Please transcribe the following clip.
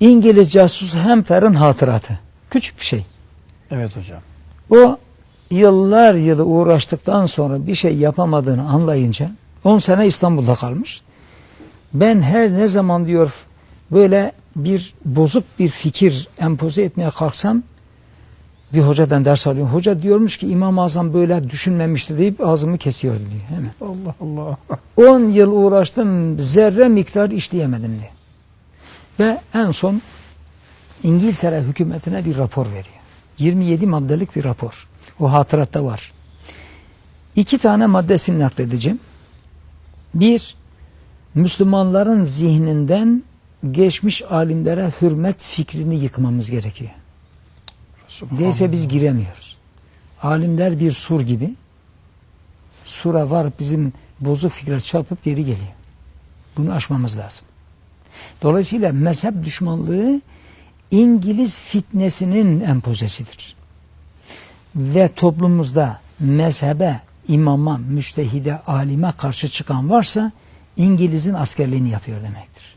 İngiliz casus Hemfer'in hatıratı. Küçük bir şey. Evet hocam. O yıllar yılı uğraştıktan sonra bir şey yapamadığını anlayınca 10 sene İstanbul'da kalmış. Ben her ne zaman diyor böyle bir bozuk bir fikir empoze etmeye kalksam bir hocadan ders alıyorum. Hoca diyormuş ki İmam-ı Azam böyle düşünmemişti deyip ağzımı kesiyor diyor hemen. Allah Allah. 10 yıl uğraştım zerre miktar işleyemedim diye. Ve en son İngiltere hükümetine bir rapor veriyor. 27 maddelik bir rapor. O hatıratta var. İki tane maddesini nakledeceğim. Bir, Müslümanların zihninden geçmiş alimlere hürmet fikrini yıkmamız gerekiyor. Değilse biz giremiyoruz. Alimler bir sur gibi. Sura var bizim bozuk fikirler çarpıp geri geliyor. Bunu aşmamız lazım. Dolayısıyla mezhep düşmanlığı İngiliz fitnesinin empozesidir. Ve toplumumuzda mezhebe, imama, müştehide, alime karşı çıkan varsa İngiliz'in askerliğini yapıyor demektir.